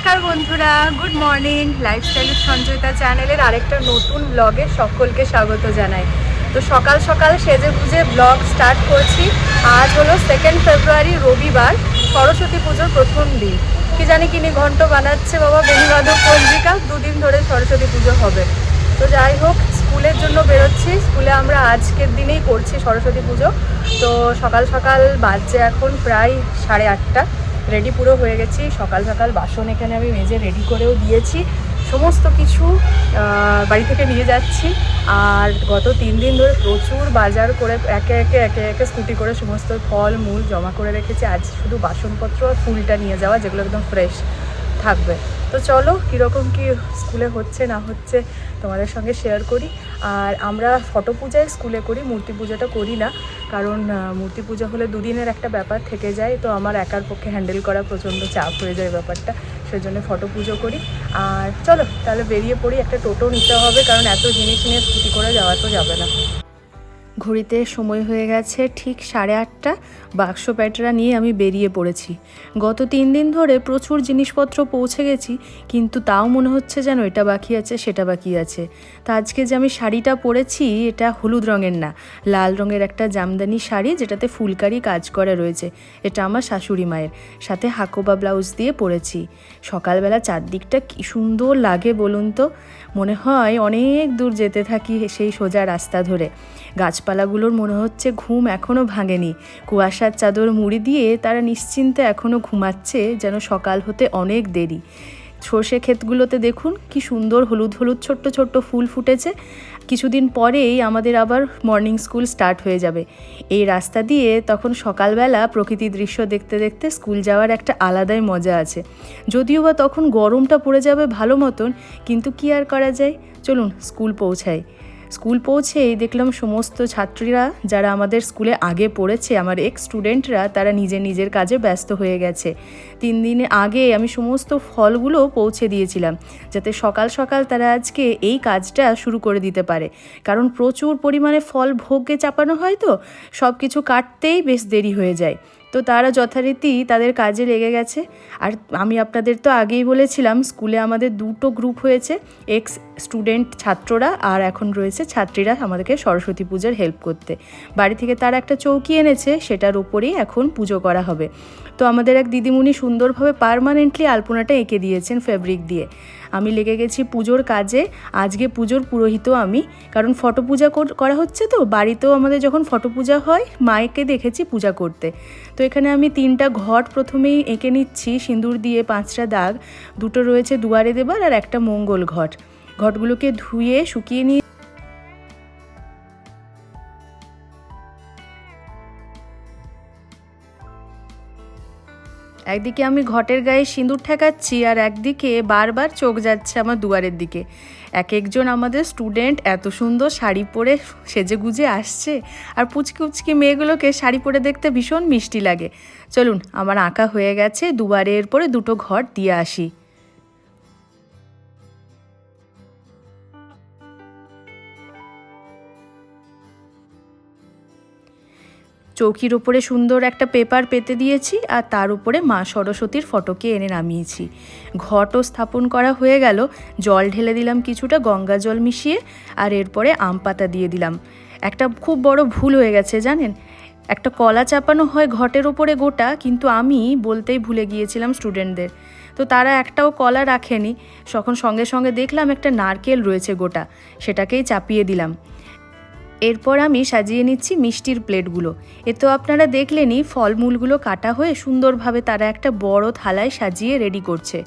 বন্ধুরা good morning লাইফস্টাইলের সঞ্জয়িতা চ্যানেলের আরেকটা নতুন ব্লগে সকলকে স্বাগত জানাই। তো সকাল সকাল সেজে গুজে ব্লগ স্টার্ট করছি। আজ হলো সেকেন্ড ফেব্রুয়ারি রবিবার, সরস্বতী পুজোর প্রথম দিন। কি জানি কিনি ঘন্ট বানাচ্ছে বাবা বেণীবাদক পঞ্জিকা, দুদিন ধরে সরস্বতী পুজো হবে। তো যাই হোক, স্কুলের জন্য বেরোচ্ছি। স্কুলে আমরা আজকের দিনেই করছি সরস্বতী পুজো। তো সকাল সকাল বাজছে এখন প্রায় সাড়ে আটটা। রেডি পুরো হয়ে গেছি। সকাল সকাল বাসন এখানে আমি মেজে রেডি করেও দিয়েছি। সমস্ত কিছু বাড়ি থেকে নিয়ে যাচ্ছি। আর গত তিন দিন ধরে প্রচুর বাজার করে একে একে একে একে স্কুটি করে সমস্ত ফল, মূল জমা করে রেখেছি। আজ শুধু বাসনপত্র আর ফুলটা নিয়ে যাওয়া, যেগুলো একদম ফ্রেশ থাকবে। তো চলো, কীরকম কি স্কুলে হচ্ছে, না হচ্ছে, তোমাদের সঙ্গে শেয়ার করি। আর আমরা ফটো পূজায় স্কুলে করি, মূর্তি পূজাটা করি না। কারণ মূর্তি পুজো হলে দুদিনের একটা ব্যাপার থেকে যায়, তো আমার একার পক্ষে হ্যান্ডেল করা প্রচণ্ড চাপ হয়ে যায় ব্যাপারটা, সেজন্য ফটো পুজো করি। আর চলো, তাহলে বেরিয়ে পড়ি, একটা টোটো নিতে হবে, কারণ এত জিনিস নিয়ে স্কুটি করে যাওয়া তো যাবে না। ঘড়িতে সময় হয়ে গেছে ঠিক সাড়ে আটটা। বাক্স প্যাটরা নিয়ে আমি বেরিয়ে পড়েছি। গত তিন দিন ধরে প্রচুর জিনিসপত্র পৌঁছে গেছি, কিন্তু তাও মনে হচ্ছে যেন এটা বাকি আছে, সেটা বাকি আছে। তা আজকে যে আমি শাড়িটা পরেছি, এটা হলুদ রঙের না, লাল রঙের একটা জামদানি শাড়ি যেটাতে ফুলকারি কাজ করা রয়েছে। এটা আমার শাশুড়ি মায়ের, সাথে হাকোবা ব্লাউজ দিয়ে পরেছি। সকালবেলা চারদিকটা কি সুন্দর লাগে বলুন তো। মনে হয় অনেক দূর যেতে থাকি সেই সোজা রাস্তা ধরে। গাছপালাগুলোর মনে হচ্ছে ঘুম এখনও ভাঙেনি। কুয়াশার চাদর মুড়ি দিয়ে তারা নিশ্চিন্তে এখনও ঘুমাচ্ছে যেন সকাল হতে অনেক দেরি। সর্ষে ক্ষেতগুলোতে দেখুন কি সুন্দর হলুদ হলুদ ছোট্ট ছোট্ট ফুল ফুটেছে। কিছুদিন পরেই আমাদের আবার মর্নিং স্কুল স্টার্ট হয়ে যাবে। এই রাস্তা দিয়ে তখন সকালবেলা প্রকৃতি দৃশ্য দেখতে দেখতে স্কুল যাওয়ার একটা আলাদাই মজা আছে। যদিও বা তখন গরমটা পড়ে যাবে ভালো মতন, কিন্তু কি আর করা যায়? চলুন স্কুল পৌঁছাই। স্কুল পৌঁছেই দেখলাম সমস্ত ছাত্রীরা, যারা আমাদের স্কুলে আগে পড়েছে, আমার এক্স স্টুডেন্টরা তারা নিজের নিজের কাজে ব্যস্ত হয়ে গেছে। তিন দিন আগে আমি সমস্ত ফলগুলো পৌঁছে দিয়েছিলাম, যাতে সকাল সকাল তারা আজকে এই কাজটা শুরু করে দিতে পারে। কারণ প্রচুর পরিমাণে ফল ভোগে চাপানো হয় তো সব কিছু কাটতেই বেশ দেরি হয়ে যায়। তো তারা যথারীতি তাদের কাজে লেগে গেছে। আর আমি আপনাদের তো আগেই বলেছিলাম, স্কুলে আমাদের দুটো গ্রুপ হয়েছে এক্স স্টুডেন্ট ছাত্ররা আর এখন রয়েছে ছাত্রীরা আমাদেরকে সরস্বতী পূজার হেল্প করতে। বাড়ি থেকে তারা একটা চৌকি এনেছে, সেটার উপরেই এখন পুজো করা হবে। তো আমাদের এক দিদিমণি সুন্দরভাবে পারমানেন্টলি আলপনাটা এঁকে দিয়েছেন ফেব্রিক দিয়ে। আমি লেগে গেছি, পুজোর কাজে, আজকে পুজোর পুরোহিত আমি। কারণ ফটো পূজা কর- করা হচ্ছে তো, বাড়িতেও আমাদের যখন ফটো পূজা হয়, মায়েকে দেখেছি পূজা করতে। তো এখানে আমি তিনটা ঘট প্রথমেই এঁকে নিচ্ছি, সিঁদুর দিয়ে পাঁচটা দাগ, দুটো রয়েছে দুয়ারে দেবার আর একটা মঙ্গল ঘট। ঘটগুলোকে ধুয়ে শুকিয়ে নিয়ে একদিকে আমি ঘটের গায়ে সিঁদুর ঠেকাচ্ছি আর একদিকে বারবার চোখ যাচ্ছে আমার দুয়ারের দিকে। এক একজন আমাদের স্টুডেন্ট এত সুন্দর শাড়ি পরে সেজে গুজে আসছে আর পুচকি উচকি মেয়েগুলোকে শাড়ি পরে দেখতে ভীষণ মিষ্টি লাগে। চলুন, আমার আঁকা হয়ে গেছে দুয়ারের পরে দুটো ঘর, দিয়ে আসি। চৌকির উপরে সুন্দর একটা পেপার পেতে দিয়েছি আর তার উপরে মা সরস্বতীর ফটোকে এনে নামিয়েছি। ঘটও স্থাপন করা হয়ে গেল। জল ঢেলে দিলাম কিছুটা, গঙ্গা জল মিশিয়ে আর এরপরে আম পাতা দিয়ে দিলাম। একটা খুব বড় ভুল হয়ে গেছে জানেন? একটা কলা চাপানো হয় ঘটের ওপরে গোটা, কিন্তু আমি বলতেই ভুলে গিয়েছিলাম স্টুডেন্টদের। তো তারা একটাও কলা রাখেনি। তখন সঙ্গে সঙ্গে দেখলাম একটা নারকেল রয়েছে গোটা, সেটাকেই চাপিয়ে দিলাম। এরপর আমি সাজিয়ে নিচ্ছি মিষ্টির প্লেটগুলো। এ তো আপনারা দেখলেনই, ফলমূলগুলো কাটা হয়ে সুন্দরভাবে তারা একটা বড় থালায় সাজিয়ে রেডি করছে।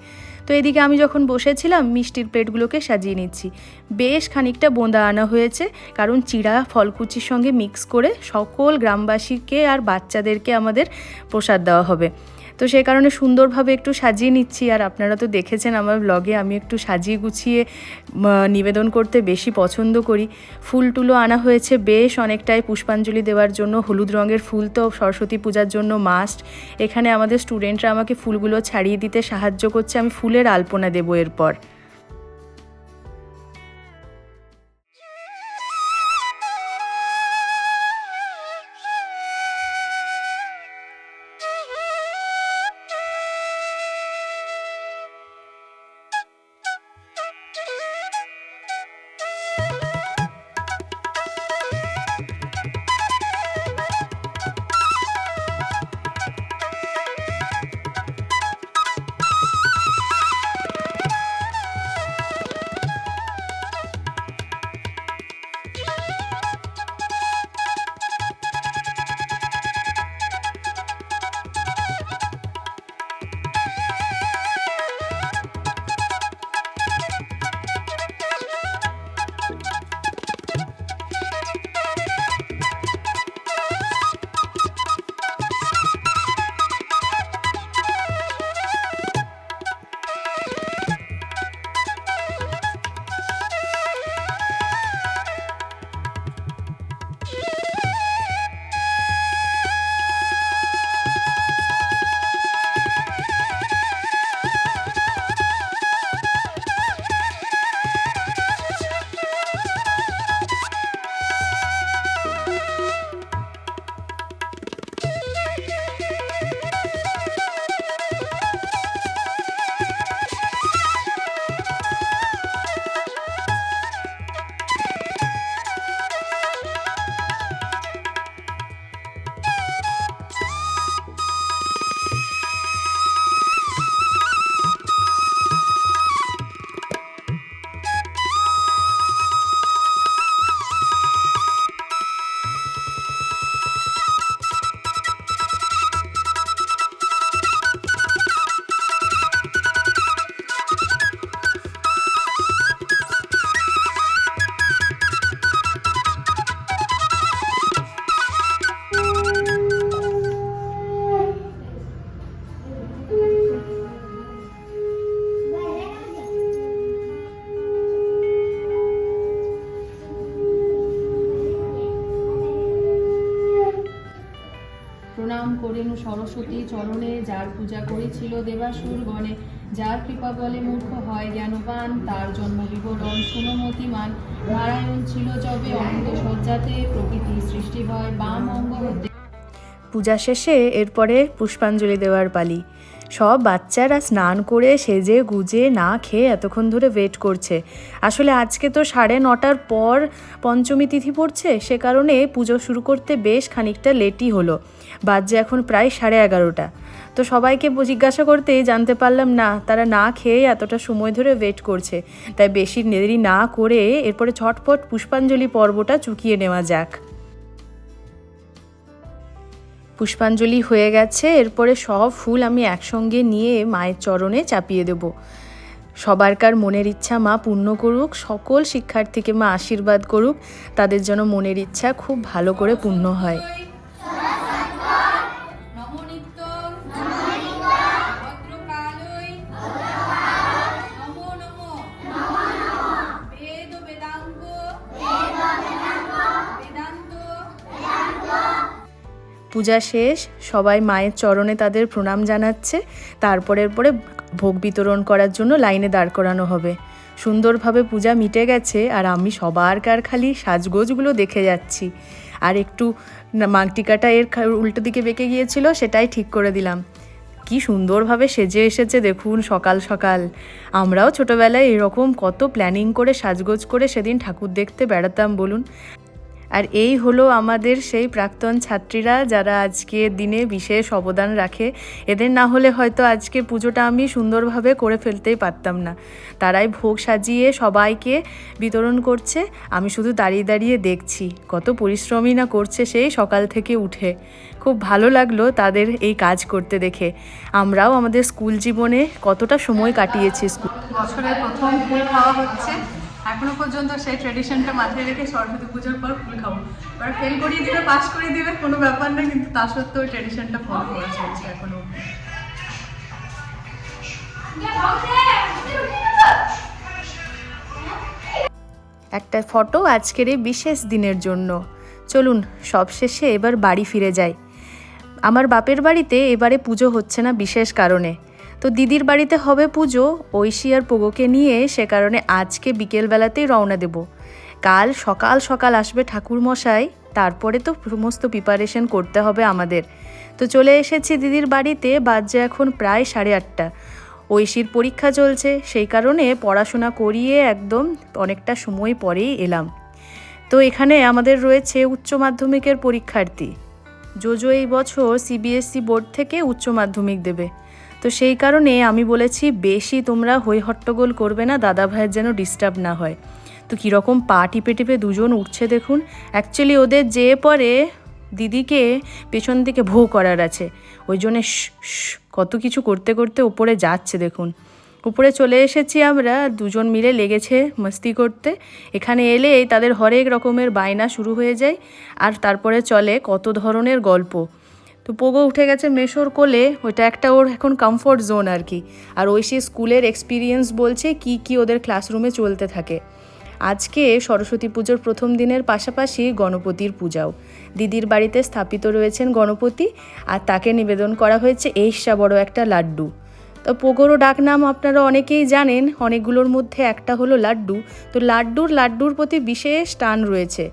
তো এদিকে আমি যখন বসেছিলাম, মিষ্টির প্লেটগুলোকে সাজিয়ে নিচ্ছি। বেশ খানিকটা বোঁদা আনা হয়েছে, কারণ চিড়া, ফলকুচির সঙ্গে মিক্স করে সকল গ্রামবাসীকে আর বাচ্চাদেরকে আমাদের প্রসাদ দেওয়া হবে। তো সেই কারণে সুন্দরভাবে একটু সাজিয়ে নিচ্ছি, আর আপনারা তো দেখেছেন আমার ব্লগে আমি একটু সাজিয়ে গুছিয়ে নিবেদন করতে বেশি পছন্দ করি। ফুল টুলো আনা হয়েছে বেশ অনেকটাই পুষ্পাঞ্জলি দেওয়ার জন্য, হলুদ রঙের ফুল তো সরস্বতী পূজার জন্য মাস্ট এখানে আমাদের স্টুডেন্টরা আমাকে ফুলগুলো ছাড়িয়ে দিতে সাহায্য করছে, আমি ফুলের আলপনা দেব এরপর। সরস্বতী চরণে যার পূজা করেছিল দেবাসুর গণে যার কৃপা বলে মূর্খ হয় জ্ঞানবান, তার জন্ম বিবরণ সুনমতিমান নারায়ণ ছিল যবে অঙ্গ সজ্জাতে প্রকৃতি সৃষ্টি হয় বাম অঙ্গ হতে। পূজা শেষে এরপরে পুষ্পাঞ্জলি দেওয়ার পালি। সব বাচ্চারা স্নান করে সেজে গুজে না খেয়ে এতক্ষণ ধরে ওয়েট করছে। আসলে আজকে তো সাড়ে নটার পর পঞ্চমী তিথি পড়ছে, সে কারণে পুজো শুরু করতে বেশ খানিকটা লেটই হলো। বাজছে এখন প্রায় সাড়ে এগারোটা। তো সবাইকে জিজ্ঞাসা করতেই জানতে পারলাম, না, তারা না খেয়ে এতটা সময় ধরে ওয়েট করছে। তাই বেশি দেরি না করে এরপরে ছটফট পুষ্পাঞ্জলি পর্বটা চুকিয়ে নেওয়া যাক। পুষ্পাঞ্জলি হয়ে গেছে, এরপরে সব ফুল আমি একসঙ্গে নিয়ে মায়ের চরণে চাপিয়ে দেব। সবারকার মনের ইচ্ছা মা পূর্ণ করুক, সকল শিক্ষার্থীকে মা আশীর্বাদ করুক, তাদের যেন মনের ইচ্ছা খুব ভালো করে পূর্ণ হয়। পূজা শেষ, সবাই মায়ের চরণে তাদের প্রণাম জানাচ্ছে। তারপরের পরে ভোগ বিতরণ করার জন্য লাইনে দাঁড় করানো হবে। সুন্দরভাবে পূজা মিটে গেছে আর আমি সবারকার খালি সাজগোজগুলো দেখে যাচ্ছি। আর একটু মাগটিকাটা এর উল্টো দিকে বেঁকে গিয়েছিল, সেটাই ঠিক করে দিলাম। কি সুন্দরভাবে সেজে এসেছে দেখুন সকাল সকাল। আমরাও ছোটোবেলায় এরকম কত প্ল্যানিং করে সাজগোজ করে সেদিন ঠাকুর দেখতে বেড়াতাম বলুন। আর এই হলো আমাদের সেই প্রাক্তন ছাত্রীরা যারা আজকে দিনে বিশেষ অবদান রাখে। এদের না হলে হয়তো আজকে পুজোটা আমি সুন্দরভাবে করে ফেলতেই পারতাম না। তারাই ভোগ সাজিয়ে সবাইকে বিতরণ করছে। আমি শুধু দাঁড়িয়ে দাঁড়িয়ে দেখছি কত পরিশ্রমই না করছে সেই সকাল থেকে উঠে। খুব ভালো লাগল তাদের এই কাজ করতে দেখে। আমরাও আমাদের স্কুল জীবনে কতটা সময় কাটিয়েছি স্কুল বছরের প্রথম ফুল খাওয়া হচ্ছে। এখনও পর্যন্ত সেই ট্রেডিশনটা মাথায় রেখে সরস্বতী পুজোর পর ফুল খাব। এবার ফেল করিয়ে দিবে পাস করিয়ে দিবে, কোনো ব্যাপার না কিন্তু তা সত্ত্বেও ট্রেডিশনটা ফলো করা চলছে এখনও একটা ফটো আজকের এই বিশেষ দিনের জন্য। চলুন সবশেষে এবার বাড়ি ফিরে যাই। আমার বাপের বাড়িতে এবারে পুজো হচ্ছে না বিশেষ কারণে। তো দিদির বাড়িতে হবে পুজো, ঐশী আর পোগোকে নিয়ে সে কারণে আজকে বিকেলবেলাতেই রওনা দেব। কাল সকাল সকাল আসবে ঠাকুর মশাই তারপরে তো সমস্ত প্রিপারেশন করতে হবে আমাদের। তো চলে এসেছি দিদির বাড়িতে বাজে এখন প্রায় সাড়ে আটটা। ঐশীর পরীক্ষা চলছে, সেই কারণে পড়াশোনা করিয়ে একদম অনেকটা সময় পরেই এলাম। তো এখানে আমাদের রয়েছে উচ্চ মাধ্যমিকের পরীক্ষার্থী। জোজো এই বছর সিবিএসসি বোর্ড থেকে উচ্চ মাধ্যমিক দেবে। তো সেই কারণে আমি বলেছি, বেশি তোমরা হই হট্টগোল করবে না দাদা ভাইয়ের যেন ডিস্টার্ব না হয়। তো কীরকম পা টিপে টিপে দুজন উঠছে দেখুন। অ্যাকচুয়ালি ওদের যে পরে দিদিকে পেছন দিকে ভো করার আছে। ওই জন্যে কত কিছু করতে করতে উপরে যাচ্ছে দেখুন। উপরে চলে এসেছি আমরা, দুজন মিলে লেগেছে মস্তি করতে। এখানে এলেই তাদের হরেক রকমের বায়না শুরু হয়ে যায়। আর তারপরে চলে কত ধরনের গল্প। তো পোগো উঠে গেছে মেশোর কোলে, ওইটা একটা ওর এখন কমফোর্ট জোন আর কি। আর ওই সে স্কুলের এক্সপিরিয়েন্স বলছে কি কি ওদের ক্লাসরুমে চলতে থাকে। আজকে সরস্বতী পুজোর প্রথম দিনের পাশাপাশি গণপতির পূজাও। দিদির বাড়িতে স্থাপিত রয়েছেন গণপতি, আর তাকে নিবেদন করা হয়েছে এইসা বড় একটা লাড্ডু। তো পোগোরও ডাক নাম আপনারা অনেকেই জানেন, অনেকগুলোর মধ্যে একটা হলো লাড্ডু। তো লাড্ডুর লাড্ডুর প্রতি বিশেষ টান রয়েছে।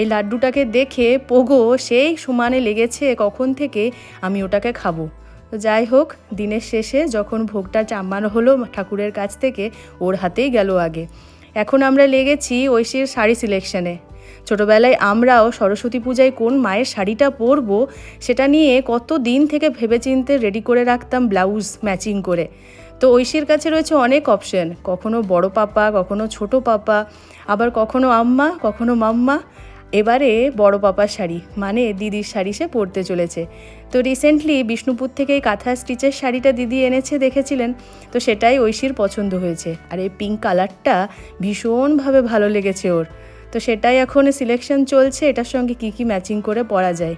এই লাড্ডুটাকে দেখে, পোগো, সেই সমানে লেগেছে, কখন থেকে আমি ওটাকে খাব? তো যাই হোক, দিনের শেষে যখন ভোগটা চাম্মানো হলো ঠাকুরের কাছ থেকে, ওর হাতেই গেল আগে। এখন আমরা লেগেছি ঐশীর শাড়ি সিলেকশনে ছোটবেলায় আমরাও সরস্বতী পূজায় কোন মায়ের শাড়িটা পরবো, সেটা নিয়ে কত দিন থেকে ভেবেচিন্তে রেডি করে রাখতাম ব্লাউজ ম্যাচিং করে। তো ঐশীর কাছে রয়েছে অনেক অপশন কখনো বড় পাপা, কখনো ছোট পাপা, আবার কখনো আম্মা, কখনো মাম্মা। এবারে বড় পাপার শাড়ি মানে দিদির শাড়ি সে পরতে চলেছে। তো রিসেন্টলি বিষ্ণুপুর থেকে কাঁথা স্টিচের শাড়িটা দিদি এনেছে দেখেছিলেন, তো সেটাই ঐশীর পছন্দ হয়েছে। আর এই পিঙ্ক কালারটা ভীষণভাবে ভালো লেগেছে ওর। তো সেটাই এখন সিলেকশন চলছে, এটার সঙ্গে কি কি ম্যাচিং করে পরা যায়।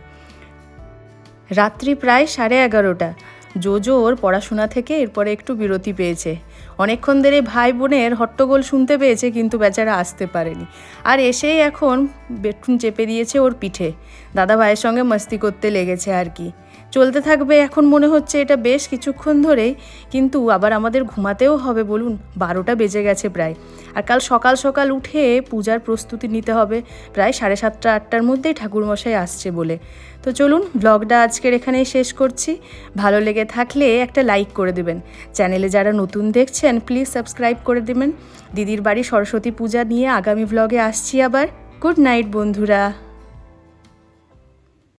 রাত্রি প্রায় সাড়ে এগারোটা। জোজো ওর পড়াশোনা থেকে এরপরে একটু বিরতি পেয়েছে। অনেকক্ষণ ধরে ভাই বোনের হট্টগোল শুনতে পেয়েছে, কিন্তু বেচারা আসতে পারেনি। আর এসেই এখন বেডরুম চেপে দিয়েছে ওর পিঠে। দাদা ভাইয়ের সঙ্গে মস্তি করতে লেগেছে আর কি। চলতে থাকবে এখন মনে হচ্ছে এটা বেশ কিছুক্ষণ ধরেই কিন্তু আবার আমাদের ঘুমাতেও হবে বলুন, বারোটা বেজে গেছে প্রায়। আর কাল সকাল সকাল উঠে পূজার প্রস্তুতি নিতে হবে, প্রায় সাড়ে সাতটা, আটটার মধ্যেই ঠাকুরমশাই আসছে বলে। তো চলুন ব্লগটা আজকের এখানেই শেষ করছি। ভালো লেগে থাকলে একটা লাইক করে দেবেন। চ্যানেলে যারা নতুন দেখছেন প্লিজ সাবস্ক্রাইব করে দেবেন। দিদির বাড়ি সরস্বতী পূজা নিয়ে আগামী ব্লগে আসছি আবার। গুড নাইট বন্ধুরা।